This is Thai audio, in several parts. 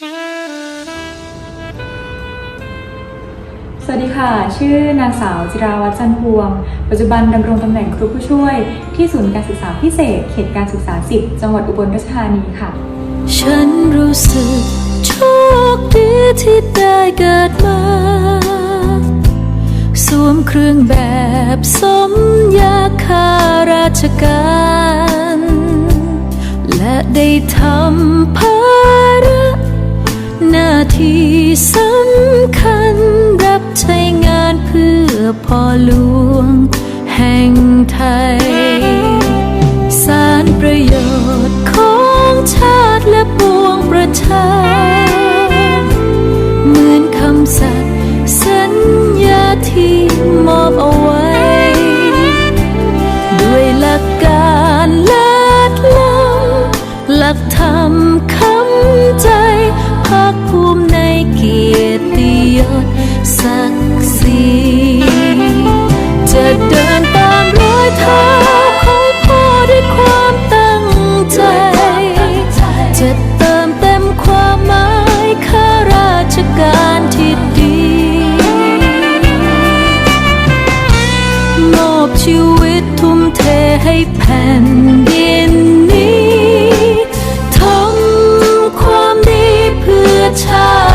สวัสดีค่ะ ชื่อนางสาวจิราวัฒน์จันพวง ปัจจุบันดำรงตำแหน่งครูผู้ช่วย ที่ศูนย์การศึกษาพิเศษ เขตการศึกษา 10 จังหวัดอุบลราชธานีค่ะ ฉันรู้สึกโชคดีที่ได้เกิดมาสวมเครื่องแบบสมยาคาราชการ และได้ทำภาระ หน้าที่สำคัญรับใช้งานเพื่อพ่อหลวง ชการที่ดี มอบชีวิตทุ่มเทให้แผ่นดินนี้ ทำความดีเพื่อชาติ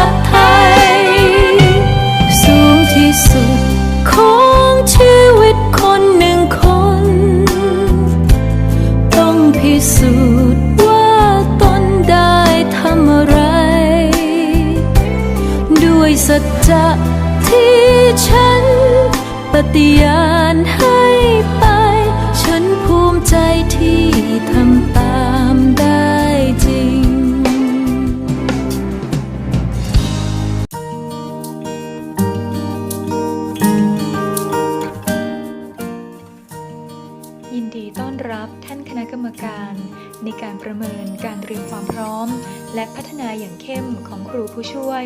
พัฒนาอย่างเข้มของครูผู้ช่วย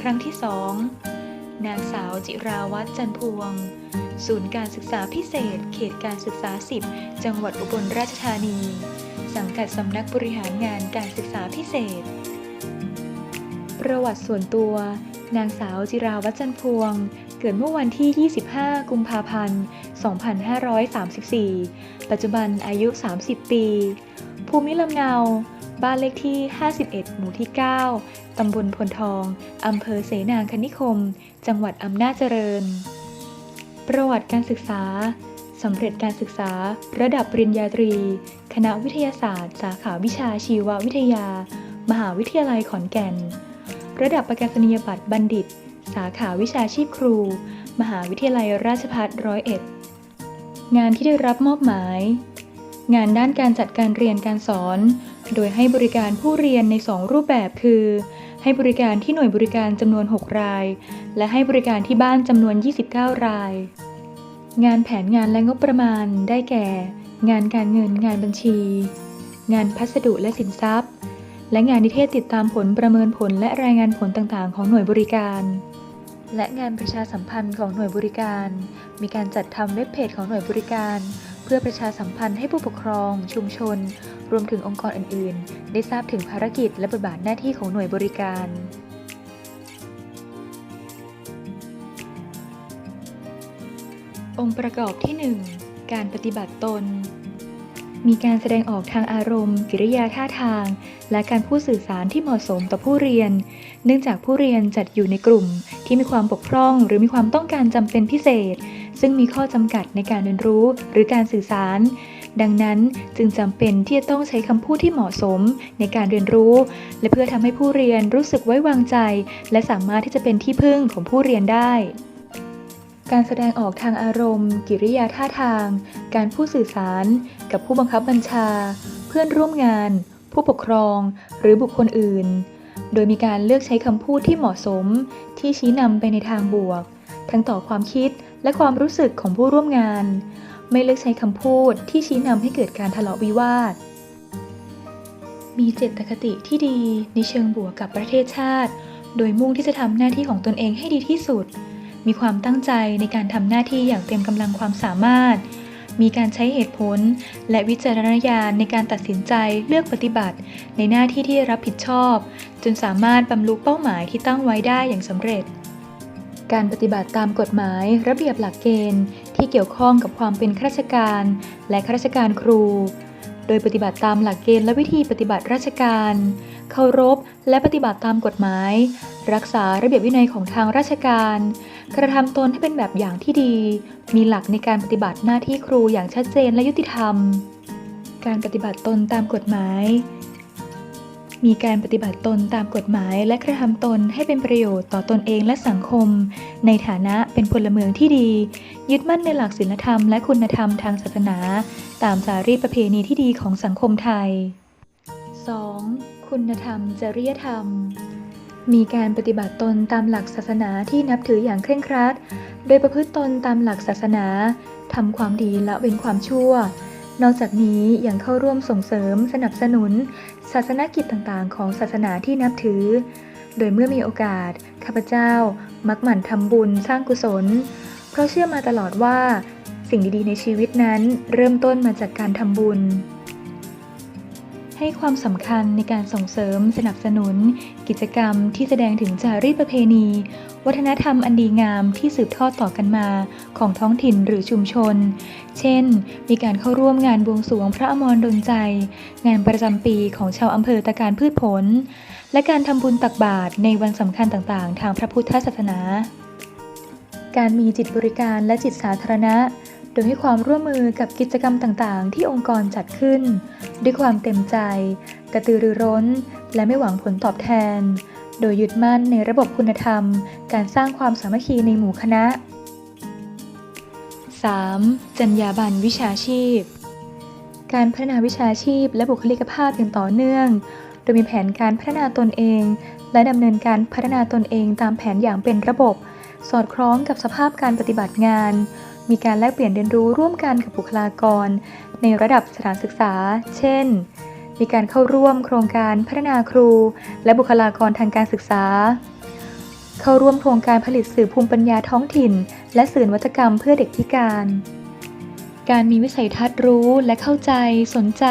ครั้งที่ 2 นางสาวจิราวัฒน์จันพวง ศูนย์การศึกษาพิเศษ เขตการศึกษา 10 จังหวัดอุบลราชธานี สังกัดสำนักบริหารงานการศึกษาพิเศษ ประวัติส่วนตัว นางสาวจิราวัฒน์จันพวงเกิดเมื่อวันที่ 25 กุมภาพันธ์ 2534 ปัจจุบันอายุ 30 ปี ภูมิลำเนา บ้านเลขที่ 51 หมู่ที่ 9 ตำบลพลทอง อำเภอเสนางคณิคม จังหวัดอำนาจเจริญ ประวัติการศึกษา สำเร็จการศึกษา ระดับปริญญาตรี คณะวิทยาศาสตร์ สาขาวิชาชีววิทยา มหาวิทยาลัยขอนแก่น ระดับประกาศนียบัตรบัณฑิต สาขาวิชาชีพครู มหาวิทยาลัยราชภัฏร้อยเอ็ด งานที่ได้รับมอบหมาย งานด้านการจัดการเรียนการสอน โดยให้บริการผู้เรียนใน 2 รูปแบบคือ ให้บริการที่หน่วยบริการจำนวน 6 ราย และให้บริการที่บ้านจำนวน 29 ราย งานแผนงานและงบประมาณได้แก่ งานการเงินงานบัญชี งานพัสดุและสินทรัพย์ และงานนิเทศติดตามผลประเมินผลและรายงานผลต่างๆ ของหน่วยบริการและงานประชาสัมพันธ์ของหน่วยบริการ มีการจัดทำเว็บเพจของหน่วยบริการ เพื่อประชาสัมพันธ์ให้ผู้ปกครอง ชุมชน รวมถึงองค์กรอื่น ๆ ได้ทราบถึงภารกิจและบทบาทหน้าที่ของหน่วยบริการองค์ประกอบที่ 1 การปฏิบัติตน มีการแสดงออกทางอารมณ์ กิริยาท่าทาง และการพูดสื่อสารที่เหมาะสมต่อผู้เรียน เนื่องจากผู้เรียนจัดอยู่ในกลุ่ม ที่มีความบกพร่อง หรือมีความต้องการจำเป็นพิเศษ ซึ่งมีข้อจำกัดในการเรียนรู้หรือการสื่อสาร ดังนั้นจึงจำเป็นที่จะต้องใช้คำพูดที่เหมาะสมในการเรียนรู้ และเพื่อทำให้ผู้เรียนรู้สึกไว้วางใจ และสามารถที่จะเป็นที่พึ่งของผู้เรียนได้ การแสดงออกทางอารมณ์ กิริยาท่าทาง การพูดสื่อสาร กับผู้บังคับบัญชา เพื่อนร่วมงาน ผู้ปกครอง หรือบุคคลอื่น โดยมีการเลือกใช้คำพูดที่เหมาะสม ที่ชี้นำไปในทางบวก ทั้งต่อความคิดและความรู้สึกของผู้ร่วมงาน ไม่เลือกใช้คำพูดที่ชี้นำให้เกิดการทะเลาะวิวาท มีเจตคติที่ดีในเชิงบวกกับประเทศชาติ โดยมุ่งที่จะทำหน้าที่ของตนเองให้ดีที่สุด มีความตั้งใจในการทำหน้าที่อย่างเต็มกำลังความสามารถ มีการใช้เหตุผล และวิจารณญาณในการตัดสินใจเลือกปฏิบัติ ในหน้าที่ที่รับผิดชอบ จนสามารถบรรลุเป้าหมายที่ตั้งไว้ได้อย่างสำเร็จ การปฏิบัติตามกฎหมาย ระเบียบหลักเกณฑ์ ที่เกี่ยวข้องกับความเป็นข้าราชการ และข้าราชการครูโดยปฏิบัติตามหลักเกณฑ์และวิธีปฏิบัติราชการ เคารพและปฏิบัติตามกฎหมาย รักษาระเบียบวินัยของทางราชการ กระทำตนให้เป็นแบบอย่างที่ดี มีหลักในการปฏิบัติหน้าที่ครูอย่างชัดเจนและยุติธรรม การปฏิบัติตนตามกฎหมาย มีการปฏิบัติตนตามกฎหมาย และกระทำตนให้เป็นประโยชน์ต่อตนเองและสังคม ในฐานะเป็นพลเมืองที่ดี ยึดมั่นในหลักศีลธรรมและคุณธรรมทางศาสนา ตามจารีตประเพณีที่ดีของสังคมไทย 2. คุณธรรมจริยธรรม มีการปฏิบัติตนตามหลักศาสนาที่นับถืออย่างเคร่งครัด โดยประพฤติตนตามหลักศาสนาทำความดีละเว้นความชั่ว นอกจากนี้ยังเข้าร่วมส่งเสริมสนับสนุน ศาสนกิจต่างๆ ของศาสนาที่นับถือ โดยเมื่อมีโอกาส ข้าพเจ้า มักหมั่นทำบุญสร้างกุศล เพราะเชื่อมาตลอดว่า สิ่งดีๆในชีวิตนั้นเริ่มต้นมาจากการทำบุญ ให้ความสำคัญในการส่งเสริมสนับสนุน กิจกรรมที่แสดงถึงจารีตประเพณี วัฒนธรรมอันดีงามที่สืบทอดต่อกันมาของท้องถิ่นหรือชุมชน เช่น มีการเข้าร่วมงานบวงสรวงพระอมรดลใจ งานประจำปีของชาวอำเภอตะการพืชผล และการทำบุญตักบาตรในวันสำคัญต่างๆ ทางพระพุทธศาสนา การมีจิตบริการและจิตสาธารณะ โดยให้ความร่วมมือกับกิจกรรมต่างๆ ที่องค์กรจัดขึ้น ด้วยความเต็มใจ กระตือรือร้น และไม่หวังผลตอบแทน โดยยึดมั่นในระบบคุณธรรม การสร้างความสามัคคีในหมู่คณะ 3. จรรยาบรรณวิชาชีพ การพัฒนาวิชาชีพและบุคลิกภาพอย่างต่อเนื่อง โดยมีแผนการพัฒนาตนเอง และดำเนินการพัฒนาตนเองตามแผนอย่างเป็นระบบ สอดคล้องกับสภาพการปฏิบัติงาน มีการแลกเปลี่ยนเรียนรู้ร่วมกันกับบุคลากร ในระดับสถานศึกษา เช่น มีการเข้าร่วมโครงการพัฒนาครู และบุคลากรทางการศึกษา เข้าร่วมโครงการผลิตสื่อภูมิปัญญาท้องถิ่น และสื่อนวัตกรรมเพื่อเด็กพิการ การมีวิสัยทัศน์รู้และเข้าใจ สนใจ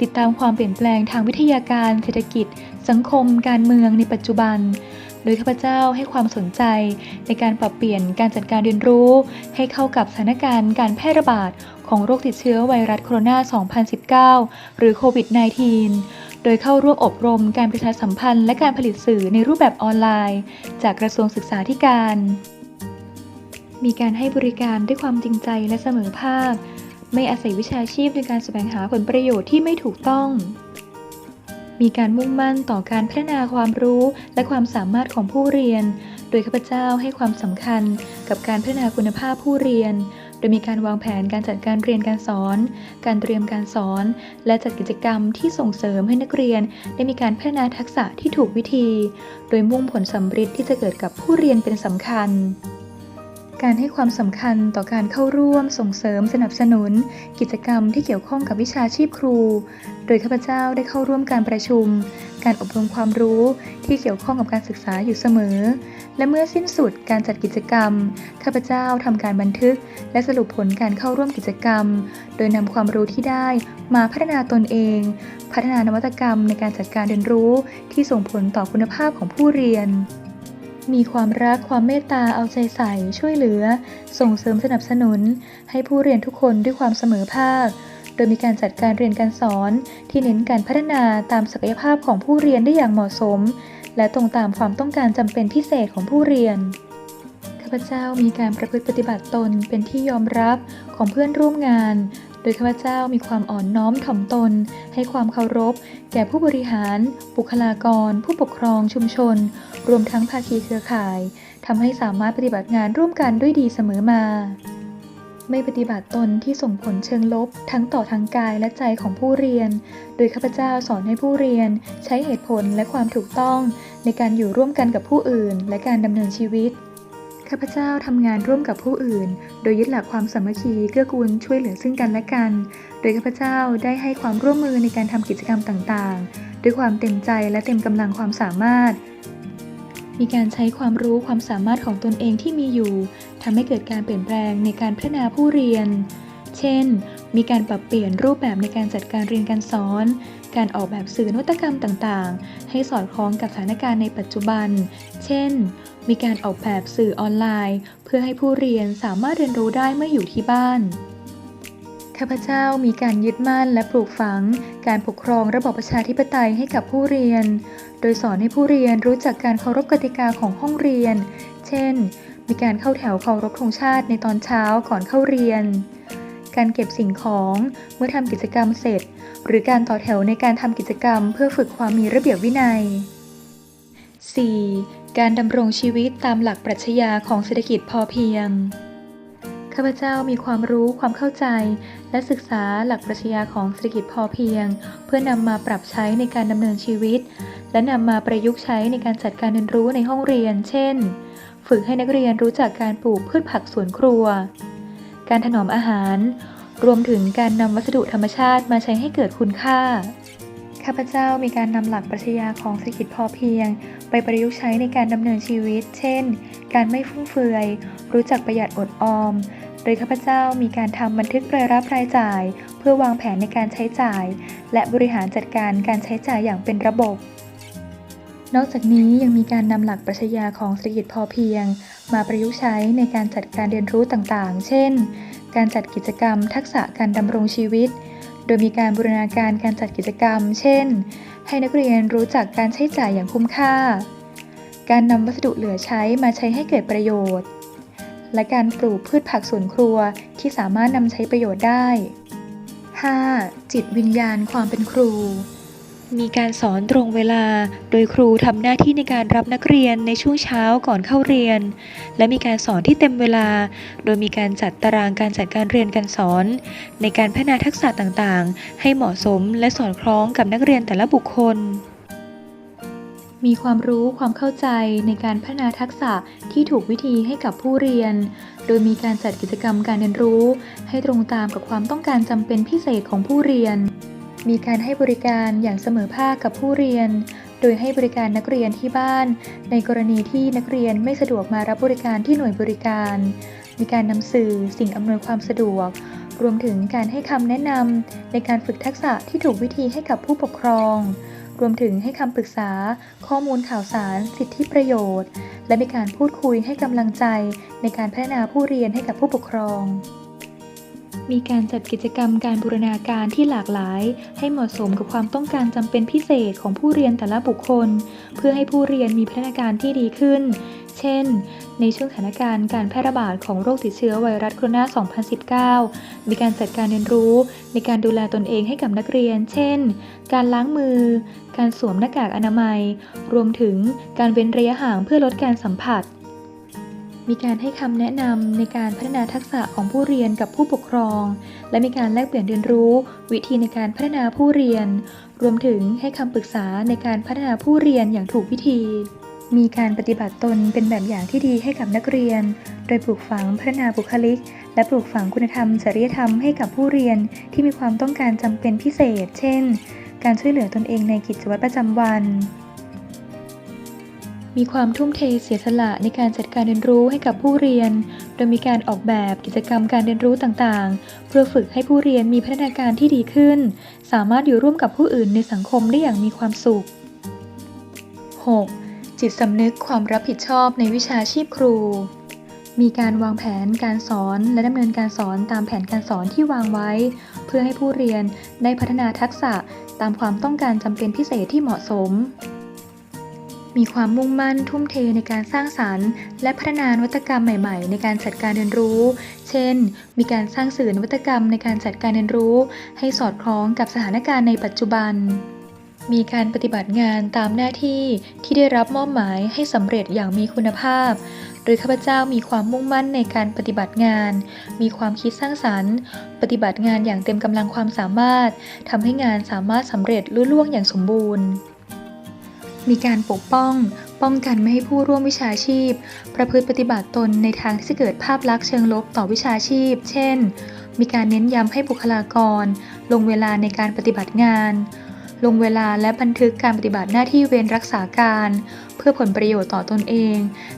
ติดตามความเปลี่ยนแปลงทางวิทยาการ เศรษฐกิจ สังคม การเมืองในปัจจุบัน โดยข้าพเจ้าให้ความสนใจในการปรับเปลี่ยนการจัดการเรียนรู้ ให้เข้ากับสถานการณ์การแพร่ระบาดของโรคติดเชื้อไวรัสโคโรนา 2019 หรือโควิด -19 โดยเข้าร่วมอบรมการประชาสัมพันธ์และการผลิตสื่อในรูปแบบออนไลน์ จากกระทรวงศึกษาธิการ มีการให้บริการด้วยความจริงใจและเสมอภาค ไม่อาศัยวิชาชีพในการแสวงหาผลประโยชน์ที่ไม่ถูกต้อง มีการมุ่งมั่นต่อการพัฒนาความรู้และความสามารถของผู้เรียน โดยข้าพเจ้าให้ความสำคัญกับการพัฒนาคุณภาพผู้เรียน โดยมีการวางแผนการจัดการเรียนการสอน การเตรียมการสอน และจัดกิจกรรมที่ส่งเสริมให้นักเรียน ได้มีการพัฒนาทักษะที่ถูกวิธี โดยมุ่งผลสำฤทธิ์ที่จะเกิดกับผู้เรียนเป็นสำคัญ การให้ความสำคัญต่อการเข้าร่วมส่งเสริมสนับสนุน กิจกรรมที่เกี่ยวข้องกับวิชาชีพครู โดยข้าพเจ้าได้เข้าร่วมการประชุม การอบรมความรู้ที่เกี่ยวข้องกับการศึกษาอยู่เสมอ และเมื่อสิ้นสุดการจัดกิจกรรม ข้าพเจ้าทำการบันทึก และสรุปผลการเข้าร่วมกิจกรรม โดยนำความรู้ที่ได้มาพัฒนาตนเอง พัฒนานวัตกรรมในการจัดการเรียนรู้ที่ส่งผลต่อคุณภาพของผู้เรียน มีความรักความเมตตาเอาใจใส่ช่วยเหลือ ส่งเสริมสนับสนุน ให้ผู้เรียนทุกคนด้วยความเสมอภาค โดยมีการจัดการเรียนการสอน ที่เน้นการพัฒนาตามศักยภาพของผู้เรียนได้อย่างเหมาะสม และตรงตามความต้องการจำเป็นพิเศษของผู้เรียนข้าพเจ้ามีการประพฤติปฏิบัติตนเป็นที่ยอมรับของเพื่อนร่วมงาน โดยข้าพเจ้ามีความอ่อนน้อมถ่อมตน ให้ความเคารพ แก่ผู้บริหาร บุคลากร ผู้ปกครองชุมชน รวมทั้งภาคีเครือข่ายทำให้สามารถปฏิบัติงานร่วมกันด้วยดีเสมอมา ไม่ปฏิบัติตนที่ส่งผลเชิงลบ ทั้งต่อทางกายและใจของผู้เรียน โดยข้าพเจ้าสอนให้ผู้เรียน ใช้เหตุผลและความถูกต้อง ในการอยู่ร่วมกันกับผู้อื่น และการดำเนินชีวิต ข้าพเจ้าทำงานร่วมกับผู้อื่น โดยยึดหลักความสามัคคีเกื้อกูลช่วยเหลือซึ่งกันและกัน โดยข้าพเจ้าได้ให้ความร่วมมือในการทำกิจกรรมต่างๆ ด้วยความเต็มใจและเต็มกำลังความสามารถ มีการใช้ความรู้ความสามารถของตนเองที่มีอยู่ทำให้เกิดการเปลี่ยนแปลงในการพัฒนาผู้เรียน เช่น มีการปรับเปลี่ยนรูปแบบในการจัดการเรียนการสอน การออกแบบสื่อนวัตกรรมต่างๆ ให้สอดคล้องกับสถานการณ์ในปัจจุบัน เช่น มีการออกแบบสื่อออนไลน์ เพื่อให้ผู้เรียนสามารถเรียนรู้ได้เมื่ออยู่ที่บ้าน ข้าพเจ้ามีการยึดมั่นและปลูกฝัง การปกครองระบอบประชาธิปไตยให้กับผู้เรียน โดยสอนให้ผู้เรียนรู้จักการเคารพกติกาของห้องเรียน เช่น มีการเข้าแถวเคารพธงชาติในตอนเช้าก่อนเข้าเรียน การเก็บสิ่งของเมื่อทำกิจกรรมเสร็จ หรือการต่อแถวในการทำกิจกรรม เพื่อฝึกความมีระเบียบวินัย 4. การดำรงชีวิตตามหลักปรัชญาของเศรษฐกิจพอเพียง ข้าพเจ้ามีความรู้ความเข้าใจ และศึกษาหลักปรัชญาของเศรษฐกิจพอเพียง เพื่อนำมาปรับใช้ในการดำเนินชีวิต และนำมาประยุกต์ใช้ในการจัดการเรียนรู้ในห้องเรียน เช่น ฝึกให้นักเรียนรู้จักการปลูกพืชผักสวนครัว การถนอมอาหาร รวมถึงการนำวัสดุธรรมชาติมาใช้ให้เกิดคุณค่า ข้าพเจ้ามีการนำหลักปรัชญาของเศรษฐกิจพอเพียง ไปประยุกต์ใช้ในการดำเนินชีวิต เช่น การไม่ฟุ่มเฟือย รู้จักประหยัดอดออม โดยข้าพเจ้ามีการทำบันทึกรายรับรายจ่าย เพื่อวางแผนในการใช้จ่าย และบริหารจัดการการใช้จ่ายอย่างเป็นระบบ นอกจากนี้ยังมีการนำหลักปรัชญาของเศรษฐกิจพอเพียง มาประยุกต์ใช้ในการจัดการเรียนรู้ต่างๆ เช่น การจัดกิจกรรม ทักษะการดำรงชีวิต ดยมีการบูรณาการการจัดกิจกรรม เช่น ให้นักเรียนรู้จักการใช้จ่ายอย่างคุ้มค่า การนำวัสดุเหลือใช้มาใช้ให้เกิดประโยชน์ และการปลูกพืชผักสวนครัวที่สามารถนำใช้ประโยชน์ได้ 5. จิตวิญญาณความเป็นครู มีการสอนตรงเวลา โดยครูทำหน้าที่ในการรับนักเรียนในช่วงเช้าก่อนเข้าเรียน และมีการสอนที่เต็มเวลา โดยมีการจัดตารางการจัดการเรียนการสอน ในการพัฒนาทักษะต่างๆ ให้เหมาะสมและสอดคล้องกับนักเรียนแต่ละบุคคล มีความรู้ความเข้าใจในการพัฒนาทักษะที่ถูกวิธีให้กับผู้เรียน โดยมีการจัดกิจกรรมการเรียนรู้ ให้ตรงตามกับความต้องการจำเป็นพิเศษของผู้เรียน มีการให้บริการอย่างเสมอภาคกับผู้เรียน โดยให้บริการนักเรียนที่บ้าน ในกรณีที่นักเรียนไม่สะดวกมารับบริการที่หน่วยบริการ มีการนำสื่อสิ่งอำนวยความสะดวก รวมถึงการให้คำแนะนำในการฝึกทักษะที่ถูกวิธีให้กับผู้ปกครอง รวมถึงให้คำปรึกษา ข้อมูลข่าวสาร สิทธิประโยชน์ และมีการพูดคุยให้กำลังใจในการพัฒนาผู้เรียนให้กับผู้ปกครอง มีการจัดกิจกรรมการบูรณาการที่หลากหลาย ให้เหมาะสมกับความต้องการจำเป็นพิเศษของผู้เรียนแต่ละบุคคล เพื่อให้ผู้เรียนมีพัฒนาการที่ดีขึ้น เช่น ในช่วงสถานการณ์การแพร่ระบาดของโรคติดเชื้อไวรัสโคโรนา 2019 มีการจัดการเรียนรู้ในการดูแลตนเองให้กับนักเรียน เช่น การล้างมือ การสวมหน้ากากอนามัย รวมถึงการเว้นระยะห่างเพื่อลดการสัมผัส มีการให้คำแนะนำในการพัฒนาทักษะของผู้เรียนกับผู้ปกครอง และมีการแลกเปลี่ยนเรียนรู้ วิธีในการพัฒนาผู้เรียน รวมถึงให้คำปรึกษาในการพัฒนาผู้เรียนอย่างถูกวิธี มีการปฏิบัติตนเป็นแบบอย่างที่ดีให้กับนักเรียน โดยปลูกฝังพัฒนาบุคลิก และปลูกฝังคุณธรรมจริยธรรมให้กับผู้เรียนที่มีความต้องการจำเป็นพิเศษ เช่น การช่วยเหลือตนเองในกิจวัตรประจำวัน มีความทุ่มเทเสียสละในการจัดการเรียนรู้ให้กับผู้เรียน โดยมีการออกแบบกิจกรรมการเรียนรู้ต่างๆ เพื่อฝึกให้ผู้เรียนมีพัฒนาการที่ดีขึ้น สามารถอยู่ร่วมกับผู้อื่นในสังคมได้อย่างมีความสุข 6. จิตสำนึกความรับผิดชอบในวิชาชีพครู มีการวางแผนการสอนและดำเนินการสอนตามแผนการสอนที่วางไว้ เพื่อให้ผู้เรียนได้พัฒนาทักษะตามความต้องการจำเป็นพิเศษที่เหมาะสม มีความมุ่งมั่นทุ่มเทในการสร้างสารรค์ และพัฒนานวัตกรรมใหม่ ๆ ในการจัดการเรียนรู้ เช่น มีการสร้างสื่อนวัตกรรมในการจัดการเรียนรู้ ให้สอดคล้องกับสถานการณ์ในปัจจุบัน มีการปฏิบัติงานตามหน้าที่ที่ได้รับมอบหมายให้สำเร็จอย่างมีคุณภาพ โดยข้าพเจ้ามีความมุ่งมั่นในการปฏิบัติงาน มีความคิดสร้างสรรค์ ปฏิบัติงานอย่างเต็มกำลังความสามารถทำให้งานสามารถสำเร็จลุล่วงอย่างสมบูรณ์ มีการปกป้อง ป้องกันไม่ให้ผู้ร่วมวิชาชีพ ประพฤติปฏิบัติตนในทางที่จะเกิดภาพลักษณ์เชิงลบต่อวิชาชีพ เช่น มีการเน้นย้ำให้บุคลากร ลงเวลาในการปฏิบัติงาน ลงเวลาและบันทึกการปฏิบัติหน้าที่เวรรักษาการ เพื่อผลประโยชน์ต่อตนเอง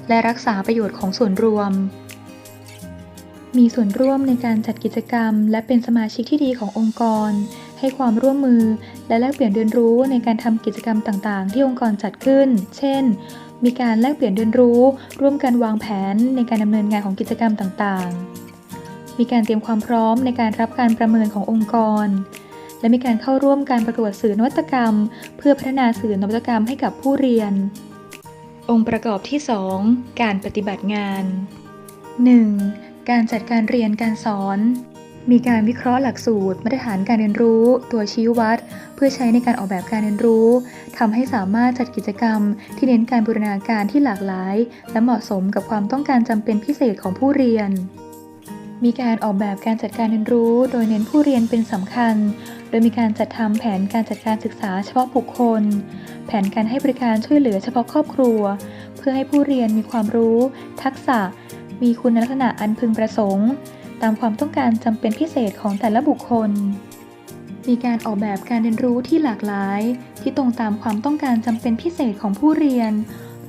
และรักษาประโยชน์ของส่วนรวมมีส่วนร่วมในการจัดกิจกรรม และเป็นสมาชิกที่ดีขององค์กร ให้ความร่วมมือ และแลกเปลี่ยนเรียนรู้ในการทำกิจกรรมต่างๆ ที่องค์กรจัดขึ้น เช่น มีการแลกเปลี่ยนเรียนรู้ ร่วมกันวางแผนในการดำเนินงานของกิจกรรมต่างๆ มีการเตรียมความพร้อมในการรับการประเมินขององค์กร และมีการเข้าร่วมการประกวดสื่อนวัตกรรม เพื่อพัฒนาสื่อนวัตกรรมให้กับผู้เรียน องค์ประกอบที่ 2 การปฏิบัติงาน 1. การจัดการเรียนการสอน มีการวิเคราะห์หลักสูตร มาตรฐานการเรียนรู้ ตัวชี้วัด เพื่อใช้ในการออกแบบการเรียนรู้ทำให้สามารถจัดกิจกรรม ที่เน้นการบูรณาการที่หลากหลาย และเหมาะสมกับความต้องการจำเป็นพิเศษของผู้เรียน มีการออกแบบการจัดการเรียนรู้ โดยเน้นผู้เรียนเป็นสำคัญ โดยมีการจัดทำแผนการจัดการศึกษาเฉพาะบุคคล แผนการให้บริการช่วยเหลือเฉพาะครอบครัว เพื่อให้ผู้เรียนมีความรู้ ทักษะ มีคุณลักษณะอันพึงประสงค์ ตามความต้องการจำเป็นพิเศษของแต่ละบุคคล มีการออกแบบการเรียนรู้ที่หลากหลาย ที่ตรงตามความต้องการจำเป็นพิเศษของผู้เรียน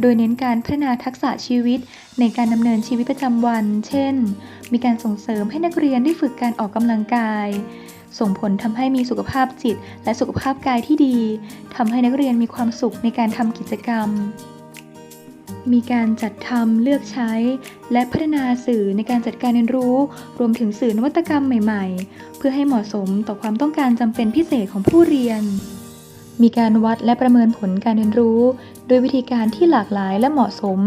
โดยเน้นการพัฒนาทักษะชีวิตในการดำเนินชีวิตประจำวัน เช่น มีการส่งเสริมให้นักเรียนได้ฝึกการออกกำลังกาย ส่งผลทำให้มีสุขภาพจิต และสุขภาพกายที่ดีทำให้นักเรียนมีความสุขในการทำกิจกรรม มีการจัดทำเลือกใช้ และพัฒนาสื่อในการจัดการเรียนรู้ รวมถึงสื่อนวัตกรรมใหม่ ๆ เพื่อให้เหมาะสมต่อความต้องการจำเป็นพิเศษของผู้เรียน มีการวัดและประเมินผลการเรียนรู้ โดยวิธีการที่หลากหลายและเหมาะสม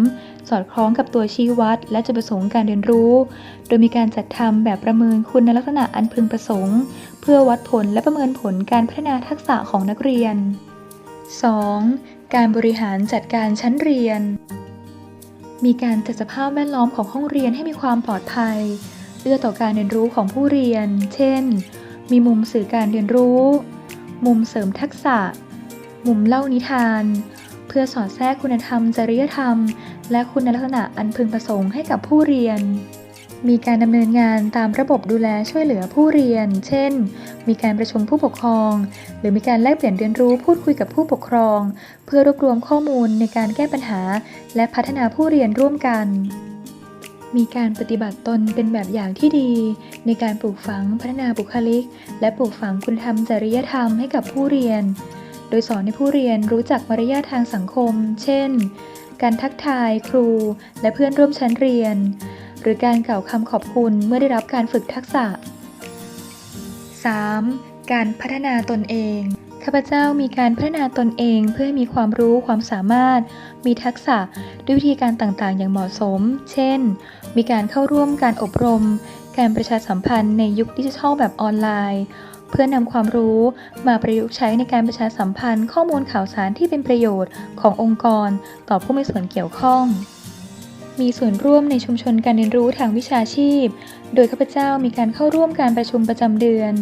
สอดคล้องกับตัวชี้วัด และจุดประสงค์การเรียนรู้ โดยมีการจัดทำแบบประเมินคุณลักษณะอันพึงประสงค์ เพื่อวัดผลและประเมินผลการพัฒนาทักษะของนักเรียน 2. การบริหารจัดการชั้นเรียน มีการจัดสภาพแวดล้อมของห้องเรียนให้มีความปลอดภัย เอื้อต่อการเรียนรู้ของผู้เรียน เช่น มีมุมสื่อการเรียนรู้ มุมเสริมทักษะ มุมเล่านิทาน เพื่อสอดแทรกคุณธรรม จริยธรรม และคุณลักษณะอันพึงประสงค์ให้กับผู้เรียน มีการดำเนินงานตามระบบดูแลช่วยเหลือผู้เรียน เช่น มีการประชุมผู้ปกครอง หรือมีการแลกเปลี่ยนเรียนรู้พูดคุยกับผู้ปกครอง เพื่อรวบรวมข้อมูลในการแก้ปัญหา และพัฒนาผู้เรียนร่วมกัน มีการปฏิบัติตนเป็นแบบอย่างที่ดี ในการปลูกฝังพัฒนาบุคลิก และปลูกฝังคุณธรรมจริยธรรมให้กับผู้เรียน โดยสอนให้ผู้เรียนรู้จักมารยาททางสังคม เช่น การทักทายครู และเพื่อนร่วมชั้นเรียน รือการกล่าวคำขอบคุณเมื่อได้รับการฝึกทักษะ 3. การพัฒนาตนเอง ข้าพเจ้ามีการพัฒนาตนเองเพื่อมีความรู้ความสามารถ มีทักษะด้วยวิธีการต่างๆ อย่างเหมาะสม เช่น มีการเข้าร่วมการอบรม การประชาสัมพันธ์ในยุคดิจิทัลแบบออนไลน์ เพื่อนำความรู้มาประยุกต์ใช้ในการประชาสัมพันธ์ ข้อมูลข่าวสารที่เป็นประโยชน์ขององค์กร ต่อผู้มีส่วนเกี่ยวข้อง มีส่วนร่วมในชุมชนการเรียนรู้ทางวิชาชีพ โดยข้าพเจ้ามีการเข้าร่วมการประชุมประจำเดือน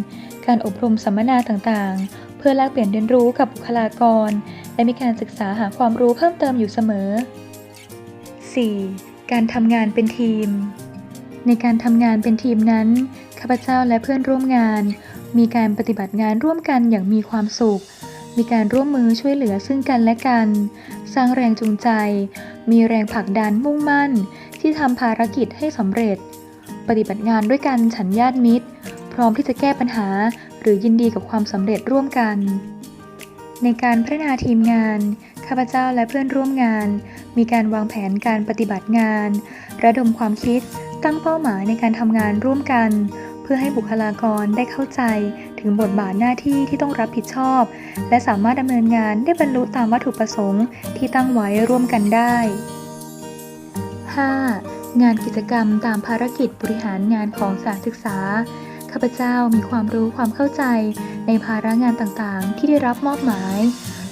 การอบรมสัมมนาต่างๆ เพื่อแลกเปลี่ยนเรียนรู้กับบุคลากร และมีการศึกษาหาความรู้เพิ่มเติมอยู่เสมอ 4. การทำงานเป็นทีม ในการทำงานเป็นทีมนั้น ข้าพเจ้าและเพื่อนร่วมงาน มีการปฏิบัติงานร่วมกันอย่างมีความสุข มีการร่วมมือช่วยเหลือซึ่งกันและกัน สร้างแรงจูงใจ มีแรงผลักดันมุ่งมั่น ที่ทำภารกิจให้สำเร็จ ปฏิบัติงานด้วยกันฉันญาติมิตร พร้อมที่จะแก้ปัญหา หรือยินดีกับความสำเร็จร่วมกัน ในการพัฒนาทีมงาน ข้าพเจ้าและเพื่อนร่วมงาน มีการวางแผนการปฏิบัติงาน ระดมความคิด ตั้งเป้าหมายในการทำงานร่วมกัน เพื่อให้บุคลากรได้เข้าใจถึงบทบาทหน้าที่ที่ต้องรับผิดชอบ และสามารถดำเนินงานได้บรรลุตามวัตถุประสงค์ที่ตั้งไว้ร่วมกันได้ 5. งานกิจกรรมตามภารกิจบริหารงานของสถานศึกษาข้าพเจ้ามีความรู้ความเข้าใจในภาระงานต่างๆ ที่ได้รับมอบหมาย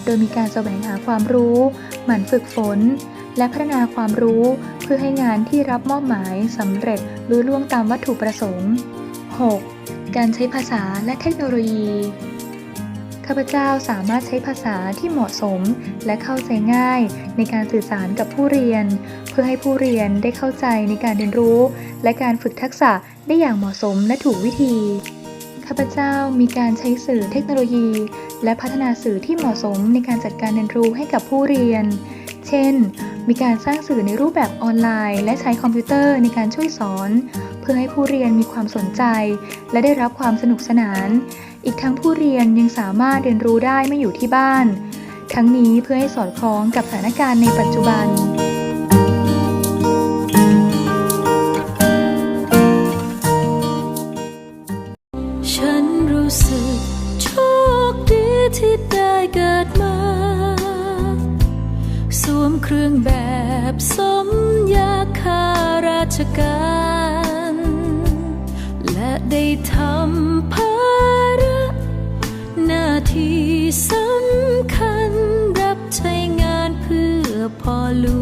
โดยมีการแสวงหาความรู้ หมั่นฝึกฝน และพัฒนาความรู้เพื่อให้งานที่รับมอบหมายสำเร็จลุล่วงตามวัตถุประสงค์ 6. การใช้ภาษาและเทคโนโลยี ข้าพเจ้าสามารถใช้ภาษาที่เหมาะสมและเข้าใจง่ายในการสื่อสารกับผู้เรียน เพื่อให้ผู้เรียนได้เข้าใจในการเรียนรู้ และการฝึกทักษะได้อย่างเหมาะสมและถูกวิธี ข้าพเจ้ามีการใช้สื่อเทคโนโลยี และพัฒนาสื่อที่เหมาะสมในการจัดการเรียนรู้ให้กับผู้เรียน เช่น มีการสร้างสื่อในรูปแบบออนไลน์ และใช้คอมพิวเตอร์ในการช่วยสอน เพื่อให้ผู้เรียนมีความสนใจ และได้รับความสนุกสนาน อีกทั้งผู้เรียนยังสามารถเรียนรู้ได้ไม่อยู่ที่บ้าน ทั้งนี้เพื่อให้สอดคล้องกับสถานการณ์ในปัจจุบัน ได้ทำภาระหน้าที่สำคัญรับใช้งานเพื่อพ่อหลว